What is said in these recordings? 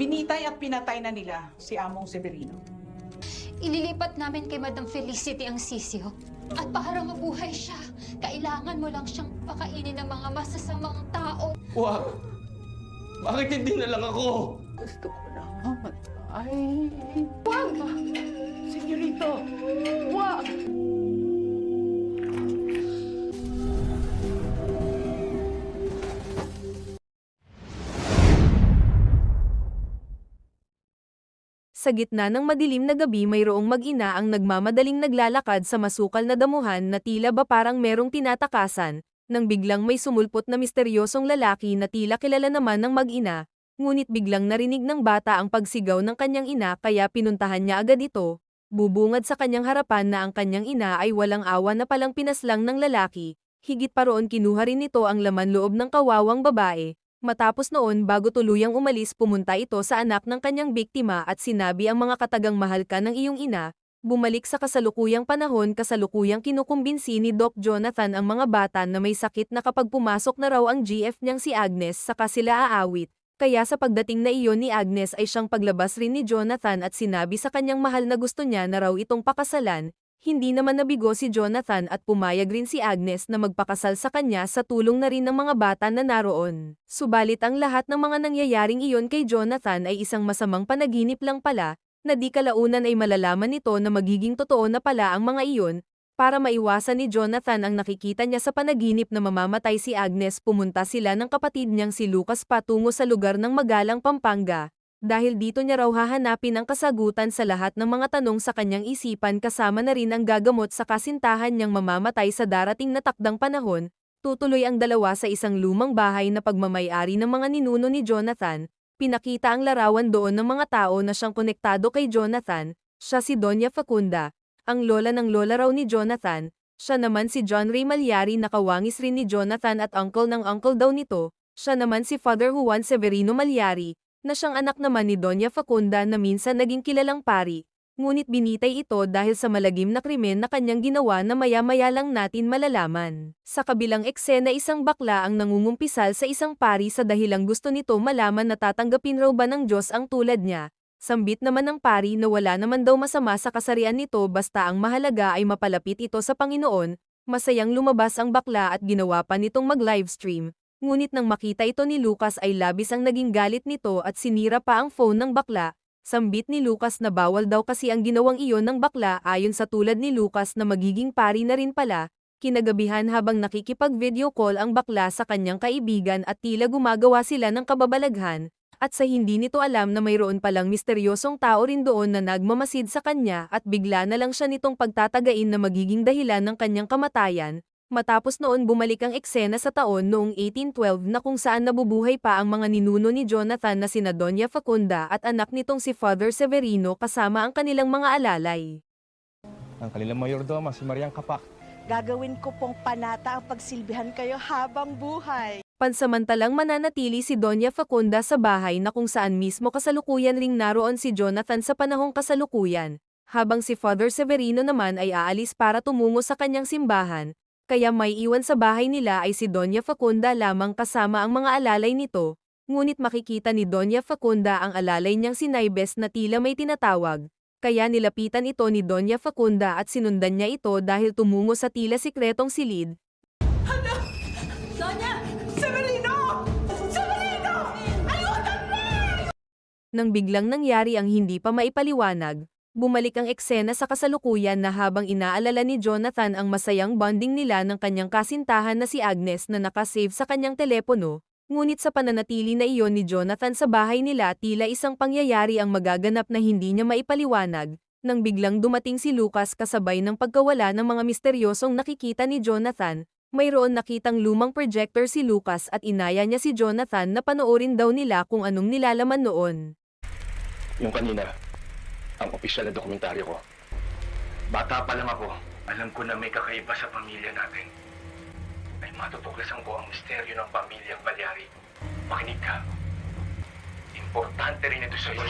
Binitay at pinatay na nila si Among Severino. Ililipat namin kay Madam Felicity ang sisyo. At para mabuhay siya, kailangan mo lang siyang pakainin ng mga masasamang tao. Wag! Bakit hindi na lang ako? Gusto ko na mamatay. Wag! Senyorito, wag! Sa gitna ng madilim na gabi mayroong mag-ina ang nagmamadaling naglalakad sa masukal na damuhan na tila ba parang merong tinatakasan, nang biglang may sumulpot na misteryosong lalaki na tila kilala naman ng mag-ina, ngunit biglang narinig ng bata ang pagsigaw ng kanyang ina kaya pinuntahan niya agad ito, bubungad sa kanyang harapan na ang kanyang ina ay walang awa na palang pinaslang ng lalaki, higit pa roon kinuha rin nito ang laman loob ng kawawang babae, Matapos noon bago tuluyang umalis pumunta ito sa anak ng kanyang biktima at sinabi ang mga katagang mahal ka ng iyong ina, bumalik sa kasalukuyang panahon kasalukuyang kinukumbinsi ni Doc Jonathan ang mga bata na may sakit na kapag pumasok na raw ang GF niyang si Agnes saka sila aawit, kaya sa pagdating na iyon ni Agnes ay siyang paglabas rin ni Jonathan at sinabi sa kanyang mahal na gusto niya na raw itong pakasalan, hindi naman nabigo si Jonathan at pumayag rin si Agnes na magpakasal sa kanya sa tulong na rin ng mga bata na naroon. Subalit ang lahat ng mga nangyayaring iyon kay Jonathan ay isang masamang panaginip lang pala, na di kalaunan ay malalaman nito na magiging totoo na pala ang mga iyon, para maiwasan ni Jonathan ang nakikita niya sa panaginip na mamamatay si Agnes pumunta sila ng kapatid niyang si Lucas patungo sa lugar ng Magalang Pampanga, dahil dito niya raw hahanapin ang kasagutan sa lahat ng mga tanong sa kanyang isipan kasama na rin ang gagamot sa kasintahan niyang mamamatay sa darating na takdang panahon, tutuloy ang dalawa sa isang lumang bahay na pagmamayari ng mga ninuno ni Jonathan, pinakita ang larawan doon ng mga tao na siyang konektado kay Jonathan, siya si Doña Facunda, ang lola ng lola raw ni Jonathan, siya naman si John Ray Malyari na kawangis rin ni Jonathan at uncle ng uncle daw nito, siya naman si Father Juan Severino Malyari, na siyang anak naman ni Doña Facunda na minsan naging kilalang pari, ngunit binitay ito dahil sa malagim na krimen na kanyang ginawa na maya-maya lang natin malalaman. Sa kabilang eksena isang bakla ang nangungumpisal sa isang pari sa dahilang gusto nito malaman na tatanggapin raw ba ng Diyos ang tulad niya. Sambit naman ng pari na wala naman daw masama sa kasarian nito basta ang mahalaga ay mapalapit ito sa Panginoon, masayang lumabas ang bakla at ginawa pa nitong mag-livestream, Ngunit nang makita ito ni Lucas ay labis ang naging galit nito at sinira pa ang phone ng bakla. Sambit ni Lucas na bawal daw kasi ang ginawang iyon ng bakla ayon sa tulad ni Lucas na magiging pari na rin pala. Kinagabihan habang nakikipag-video call ang bakla sa kanyang kaibigan at tila gumagawa sila ng kababalaghan, at sa hindi nito alam na mayroon palang misteryosong tao rin doon na nagmamasid sa kanya at bigla na lang siya nitong pagtatagain na magiging dahilan ng kanyang kamatayan, Matapos noon bumalik ang eksena sa taon noong 1812 na kung saan nabubuhay pa ang mga ninuno ni Jonathan na sina Doña Facunda at anak nitong si Father Severino kasama ang kanilang mga alalay. Ang kanilang mayordoma, si Mariang Kapak. Gagawin ko pong panata ang pagsilbihan kayo habang buhay. Pansamantalang mananatili si Doña Facunda sa bahay na kung saan mismo kasalukuyan ring naroon si Jonathan sa panahong kasalukuyan, habang si Father Severino naman ay aalis para tumungo sa kanyang simbahan, kaya may iwan sa bahay nila ay si Doña Facunda lamang kasama ang mga alalay nito, ngunit makikita ni Doña Facunda ang alalay niyang si Naibes na tila may tinatawag, kaya nilapitan ito ni Doña Facunda at sinundan niya ito dahil tumungo sa tila sikretong silid. Severino! Severino! Nang biglang nangyari ang hindi pa maipaliwanag, bumalik ang eksena sa kasalukuyan na habang inaalala ni Jonathan ang masayang bonding nila ng kanyang kasintahan na si Agnes na nakasave sa kanyang telepono, ngunit sa pananatili na iyon ni Jonathan sa bahay nila tila isang pangyayari ang magaganap na hindi niya maipaliwanag, nang biglang dumating si Lucas kasabay ng pagkawala ng mga misteryosong nakikita ni Jonathan, mayroon nakitang lumang projector si Lucas at inaya niya si Jonathan na panoorin daw nila kung anong nilalaman noon. Yung kanina, ang opisyal na dokumentaryo ko. Bata pa lang ako, alam ko na may kakaiba sa pamilya natin. Ay matutuklasan ko ang misteryo ng pamilyang Balyari. Makinig ka. Importante rin ito sa iyo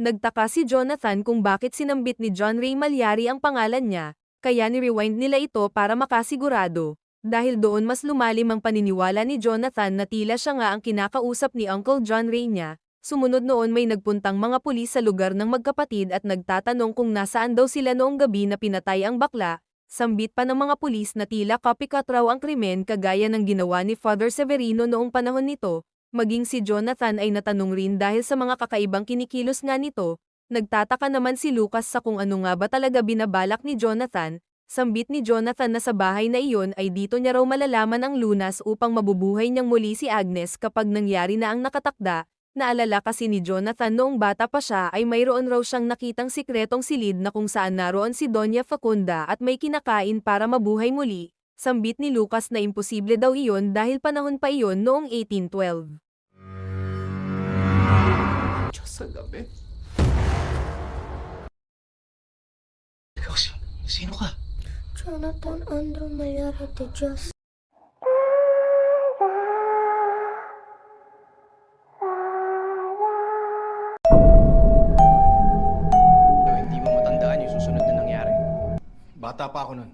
Nagtaka si Jonathan kung bakit sinambit ni John Ray Malyari ang pangalan niya, kaya ni-rewind nila ito para makasigurado. Dahil doon mas lumalim ang paniniwala ni Jonathan na tila siya nga ang kinakausap ni Uncle John Ray niya, Sumunod noon may nagpuntang mga pulis sa lugar ng magkapatid at nagtatanong kung nasaan daw sila noong gabi na pinatay ang bakla, sambit pa ng mga pulis na tila copycat raw ang krimen kagaya ng ginawa ni Father Severino noong panahon nito, maging si Jonathan ay natanong rin dahil sa mga kakaibang kinikilos nga nito, nagtataka naman si Lucas sa kung ano nga ba talaga binabalak ni Jonathan, sambit ni Jonathan na sa bahay na iyon ay dito niya raw malalaman ang lunas upang mabubuhay niyang muli si Agnes kapag nangyari na ang nakatakda, Naalala kasi ni Jonathan noong bata pa siya ay mayroon raw siyang nakitang sikretong silid na kung saan naroon si Doña Facunda at may kinakain para mabuhay muli. Sambit ni Lucas na imposible daw iyon dahil panahon pa iyon noong 1812. Diyos sa gabi. Ikaw, si- sino ka? Jonathan Andrew Mayara de Dios. Bata pa ako nun.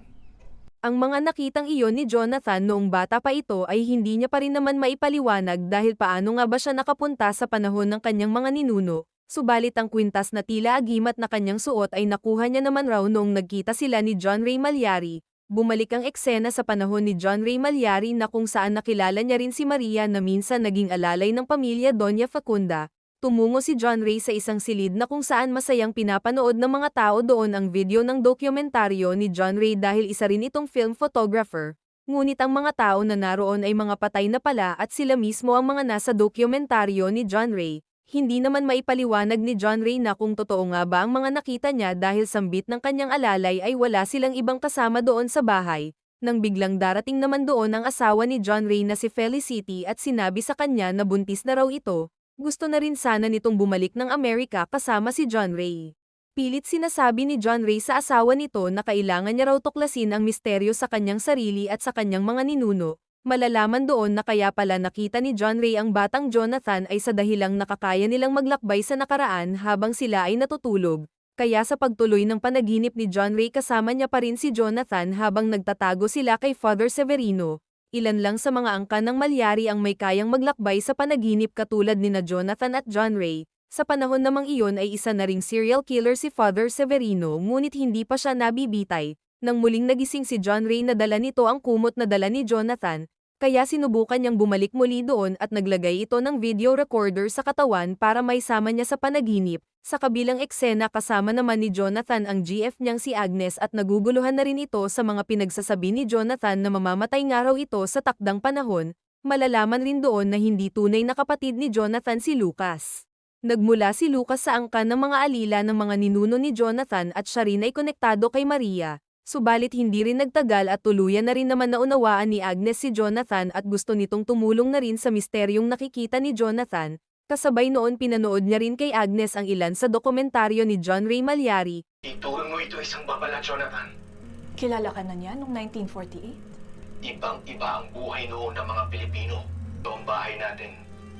Ang mga nakitang iyon ni Jonathan noong bata pa ito ay hindi niya pa rin naman maipaliwanag dahil paano nga ba siya nakapunta sa panahon ng kanyang mga ninuno, subalit ang kwintas na tila agimat na kanyang suot ay nakuha niya naman raw noong nagkita sila ni John Ray Malyari. Bumalik ang eksena sa panahon ni John Ray Malyari na kung saan nakilala niya rin si Maria na minsan naging alalay ng pamilya Doña Facunda. Tumungo si John Ray sa isang silid na kung saan masayang pinapanood ng mga tao doon ang video ng dokumentaryo ni John Ray dahil isa rin itong film photographer. Ngunit ang mga tao na naroon ay mga patay na pala at sila mismo ang mga nasa dokumentaryo ni John Ray. Hindi naman maipaliwanag ni John Ray na kung totoo nga ba ang mga nakita niya dahil sambit ng kanyang alalay ay wala silang ibang kasama doon sa bahay. Nang biglang darating naman doon ang asawa ni John Ray na si Felicity at sinabi sa kanya na buntis na raw ito, gusto na rin sana nitong bumalik ng Amerika kasama si John Ray. Pilit sinasabi ni John Ray sa asawa nito na kailangan niya raw tuklasin ang misteryo sa kanyang sarili at sa kanyang mga ninuno. Malalaman doon na kaya pala nakita ni John Ray ang batang Jonathan ay sa dahilang nakakaya nilang maglakbay sa nakaraan habang sila ay natutulog. Kaya sa pagtuloy ng panaginip ni John Ray kasama niya pa rin si Jonathan habang nagtatago sila kay Father Severino. Ilan lang sa mga angkan ng malyari ang may kayang maglakbay sa panaginip katulad ni na Jonathan at John Ray. Sa panahon namang iyon ay isa na ring serial killer si Father Severino ngunit hindi pa siya nabibitay. Nang muling nagising si John Ray na dala nito ang kumot na dala ni Jonathan, kaya sinubukan niyang bumalik muli doon at naglagay ito ng video recorder sa katawan para may sama niya sa panaginip. Sa kabilang eksena kasama naman ni Jonathan ang GF niyang si Agnes at naguguluhan na rin ito sa mga pinagsasabi ni Jonathan na mamamatay nga raw ito sa takdang panahon. Malalaman rin doon na hindi tunay na kapatid ni Jonathan si Lucas. Nagmula si Lucas sa angkan ng mga alila ng mga ninuno ni Jonathan at siya rin ay konektado kay Maria. Subalit hindi rin nagtagal at tuluyan na rin naman naunawaan ni Agnes si Jonathan at gusto nitong tumulong na rin sa misteryong nakikita ni Jonathan. Kasabay noon pinanood niya rin kay Agnes ang ilan sa dokumentaryo ni John Ray Malyari. Ituro mo ito isang babala, Jonathan. Kilala ka na niya noong 1948? Ibang-iba ang buhay noon ng mga Pilipino. Ito ang bahay natin,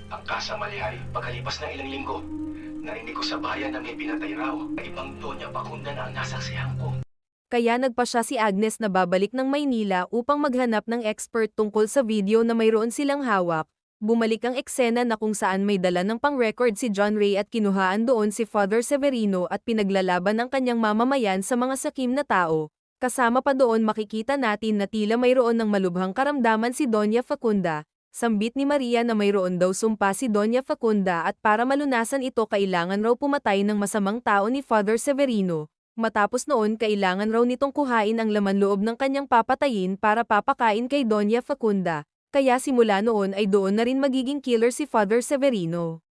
ang Casa Malyari. Pagkalipas ng ilang linggo, narinig ko sa bayan na may pinatay raw ibang Doña Pacunda na ang nasaksihan ko. Kaya nagpa siya si Agnes na babalik ng Maynila upang maghanap ng expert tungkol sa video na mayroon silang hawak. Bumalik ang eksena na kung saan may dala ng pang-record si John Ray at kinuhaan doon si Father Severino at pinaglalaban ng kanyang mamamayan sa mga sakim na tao. Kasama pa doon makikita natin na tila mayroon ng malubhang karamdaman si Doña Facunda. Sambit ni Maria na mayroon daw sumpa si Doña Facunda at para malunasan ito kailangan raw pumatay ng masamang tao ni Father Severino. Matapos noon kailangan raw nitong kuhain ang laman loob ng kanyang papatayin para papakain kay Doña Facunda. Kaya simula noon ay doon na rin magiging killer si Father Severino.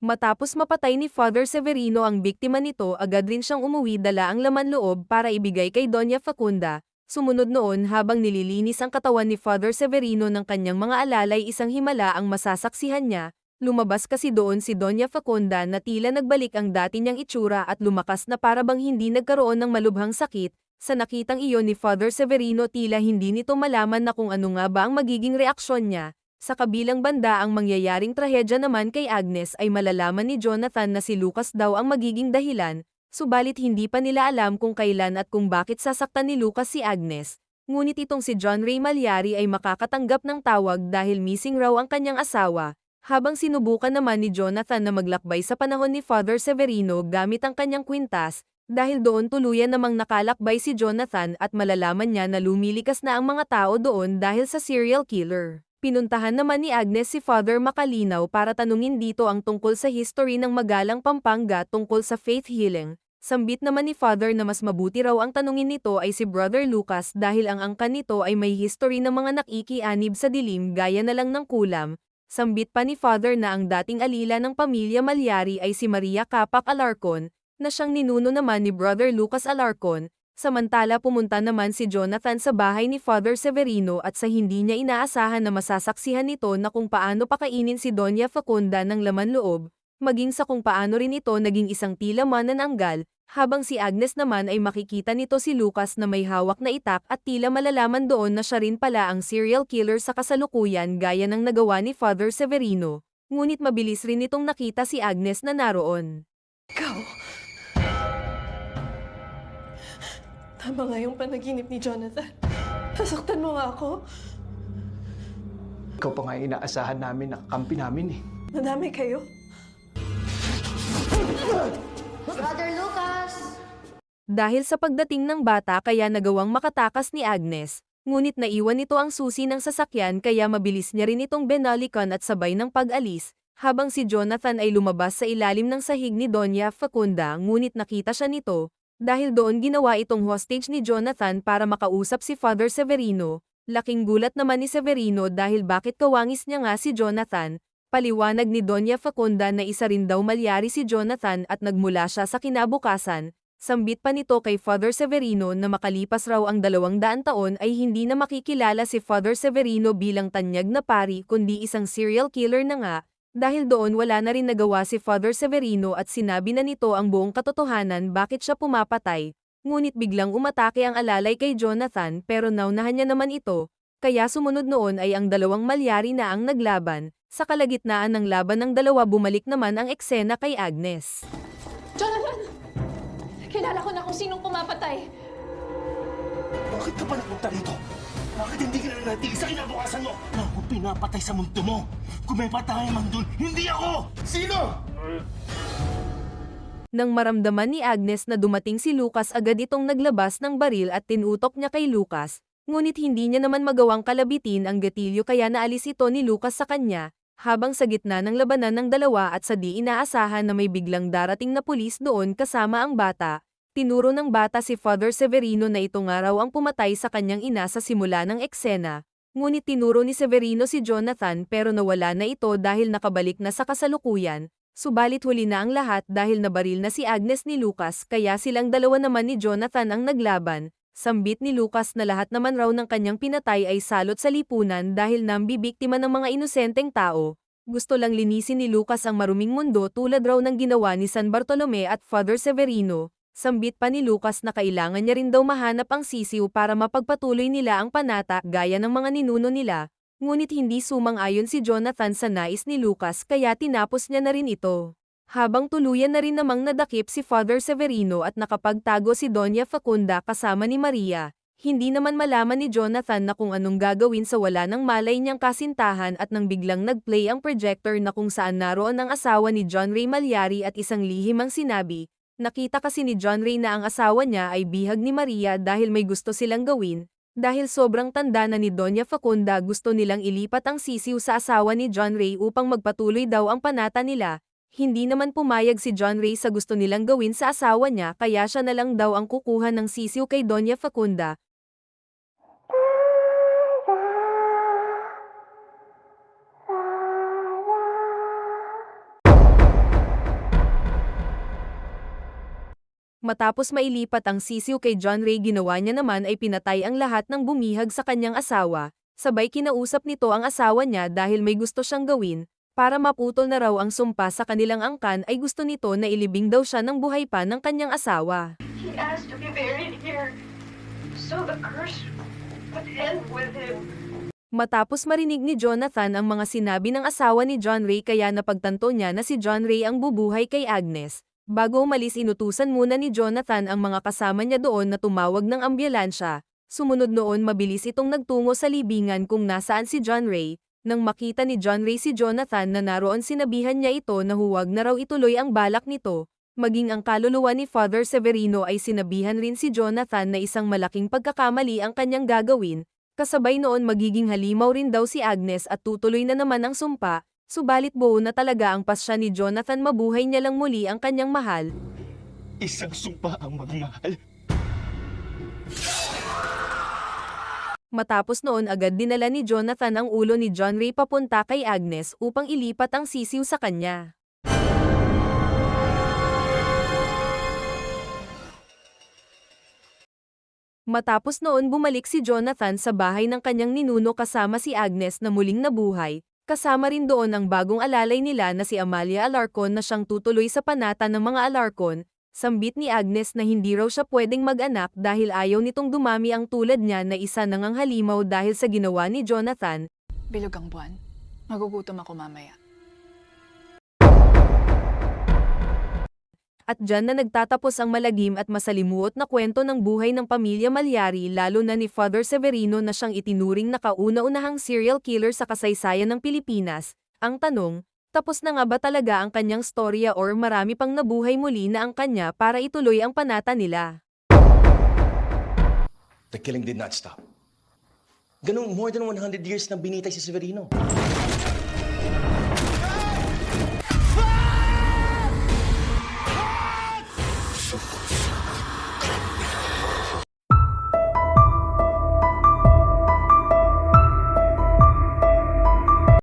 Matapos mapatay ni Father Severino ang biktima nito agad rin siyang umuwi dala ang laman loob para ibigay kay Doña Facunda. Sumunod noon habang nililinis ang katawan ni Father Severino ng kanyang mga alalay isang himala ang masasaksihan niya, lumabas kasi doon si Doña Facunda na tila nagbalik ang dati niyang itsura at lumakas na para bang hindi nagkaroon ng malubhang sakit, sa nakitang iyon ni Father Severino tila hindi nito malaman na kung ano nga ba ang magiging reaksyon niya. Sa kabilang banda ang mangyayaring trahedya naman kay Agnes ay malalaman ni Jonathan na si Lucas daw ang magiging dahilan, subalit hindi pa nila alam kung kailan at kung bakit sasaktan ni Lucas si Agnes. ngunit itong si John Ray Malyari ay makakatanggap ng tawag dahil missing raw ang kanyang asawa, habang sinubukan naman ni Jonathan na maglakbay sa panahon ni Father Severino gamit ang kanyang kwintas, dahil doon tuluyan namang nakalakbay si Jonathan at malalaman niya na lumilikas na ang mga tao doon dahil sa serial killer. Pinuntahan naman ni Agnes si Father Makalinaw para tanungin dito ang tungkol sa history ng Magalang Pampanga tungkol sa faith healing. Sambit naman ni Father na mas mabuti raw ang tanungin nito ay si Brother Lucas dahil ang angkan nito ay may history ng mga nakikianib sa dilim gaya na lang ng kulam. Sambit pa ni Father na ang dating alila ng pamilya Malyari ay si Maria Capac Alarcon, na siyang ninuno naman ni Brother Lucas Alarcon, Samantala pumunta naman si Jonathan sa bahay ni Father Severino at sa hindi niya inaasahan na masasaksihan nito na kung paano pakainin si Doña Facunda ng laman loob, maging sa kung paano rin ito naging isang tila manananggal, habang si Agnes naman ay makikita nito si Lucas na may hawak na itak at tila malalaman doon na siya rin pala ang serial killer sa kasalukuyan gaya ng nagawa ni Father Severino, ngunit mabilis rin itong nakita si Agnes na naroon. Ikaw! Tama nga yung panaginip ni Jonathan. Nasaktan mo nga ako. Ikaw pa nga inaasahan namin na kakampi namin eh. Nadami kayo. Brother Lucas! Dahil sa pagdating ng bata kaya nagawang makatakas ni Agnes, ngunit naiwan nito ang susi ng sasakyan kaya mabilis niya rin itong benalikan at sabay ng pag-alis, habang si Jonathan ay lumabas sa ilalim ng sahig ni Doña Facunda. Ngunit nakita siya nito, dahil doon ginawa itong hostage ni Jonathan para makausap si Father Severino, laking gulat naman ni Severino dahil bakit kawangis niya nga si Jonathan, paliwanag ni Doña Facunda na isa rin daw malyari si Jonathan at nagmula siya sa kinabukasan, Sambit pa nito kay Father Severino na makalipas raw ang dalawang daan taon ay hindi na makikilala si Father Severino bilang tanyag na pari kundi isang serial killer na nga, dahil doon wala na rin nagawa si Father Severino at sinabi na nito ang buong katotohanan bakit siya pumapatay, ngunit biglang umatake ang alalay kay Jonathan pero naunahan niya naman ito, kaya sumunod noon ay ang dalawang malyari na ang naglaban, sa kalagitnaan ng laban ng dalawa bumalik naman ang eksena kay Agnes. Jonathan! Kilala ko na kung sinong pumapatay. Bakit ka pa napunta rito? Bakit hindi ka na nanatili sa kinabukasan mo? Ako pinapatay sa mundo mo. Kung may patay man dun, hindi ako! Sino? Nang maramdaman ni Agnes na dumating si Lucas agad itong naglabas ng baril at tinutok niya kay Lucas, ngunit hindi niya naman magawang kalabitin ang gatilyo kaya naalis ito ni Lucas sa kanya, habang sa gitna ng labanan ng dalawa at sa di inaasahan na may biglang darating na pulis doon kasama ang bata, tinuro ng bata si Father Severino na ito nga raw ang pumatay sa kanyang ina sa simula ng eksena, ngunit tinuro ni Severino si Jonathan pero nawala na ito dahil nakabalik na sa kasalukuyan, Subalit huli na ang lahat dahil nabaril na si Agnes ni Lucas kaya silang dalawa naman ni Jonathan ang naglaban. Sambit ni Lucas na lahat naman raw ng kanyang pinatay ay salot sa lipunan dahil nambibiktima ng mga inosenteng tao. Gusto lang linisin ni Lucas ang maruming mundo tulad raw ng ginawa ni San Bartolome at Father Severino. Sambit pa ni Lucas na kailangan niya rin daw mahanap ang sisiw para mapagpatuloy nila ang panata gaya ng mga ninuno nila, ngunit hindi sumang-ayon si Jonathan sa nais ni Lucas kaya tinapos niya na rin ito. Habang tuluyan na rin namang nadakip si Father Severino at nakapagtago si Doña Facunda kasama ni Maria, hindi naman malaman ni Jonathan na kung anong gagawin sa wala ng malay niyang kasintahan at nang biglang nagplay ang projector na kung saan naroon ang asawa ni John Ray Malyari at isang lihim ang sinabi, nakita kasi ni John Ray na ang asawa niya ay bihag ni Maria dahil may gusto silang gawin, dahil sobrang tanda na ni Doña Facunda gusto nilang ilipat ang sisiw sa asawa ni John Ray upang magpatuloy daw ang panata nila, hindi naman pumayag si John Ray sa gusto nilang gawin sa asawa niya kaya siya na lang daw ang kukuha ng sisiw kay Doña Facunda. Matapos mailipat ang sisiw kay John Ray ginawa niya naman ay pinatay ang lahat ng bumihag sa kanyang asawa, sabay kinausap nito ang asawa niya dahil may gusto siyang gawin, para maputol na raw ang sumpa sa kanilang angkan ay gusto nito na ilibing daw siya ng buhay pa ng kanyang asawa. He asked to be buried here. So the curse would end with him. Matapos marinig ni Jonathan ang mga sinabi ng asawa ni John Ray kaya napagtanto niya na si John Ray ang bubuhay kay Agnes. Bago umalis inutusan muna ni Jonathan ang mga kasama niya doon na tumawag ng ambulansya, Sumunod noon mabilis itong nagtungo sa libingan kung nasaan si John Ray. Nang makita ni John Ray si Jonathan na naroon sinabihan niya ito na huwag na raw ituloy ang balak nito. Maging ang kaluluwa ni Father Severino ay sinabihan rin si Jonathan na isang malaking pagkakamali ang kanyang gagawin. Kasabay noon magiging halimaw rin daw si Agnes at tutuloy na naman ang sumpa, subalit buo na talaga ang pasya ni Jonathan mabuhay niya lang muli ang kanyang mahal. Isang sumpa ang magmahal. Matapos noon agad dinala ni Jonathan ang ulo ni John Ray papunta kay Agnes upang ilipat ang sisiw sa kanya. Matapos noon bumalik si Jonathan sa bahay ng kanyang ninuno kasama si Agnes na muling nabuhay, kasama rin doon ang bagong alalay nila na si Amalia Alarcon na siyang tutuloy sa panata ng mga Alarcon, Sambit ni Agnes na hindi raw siya pwedeng mag-anak dahil ayaw nitong dumami ang tulad niya na isa nang ang halimaw dahil sa ginawa ni Jonathan. Bilog ang buwan. Magugutom ako mamaya. At dyan na nagtatapos ang malagim at masalimuot na kwento ng buhay ng pamilya Malyari lalo na ni Father Severino na siyang itinuring na kauna-unahang serial killer sa kasaysayan ng Pilipinas. Ang tanong, tapos na nga ba talaga ang kanyang storya or marami pang nabuhay muli na ang kanya para ituloy ang panata nila? The killing did not stop. Ganong more than 100 years na binitay si Severino.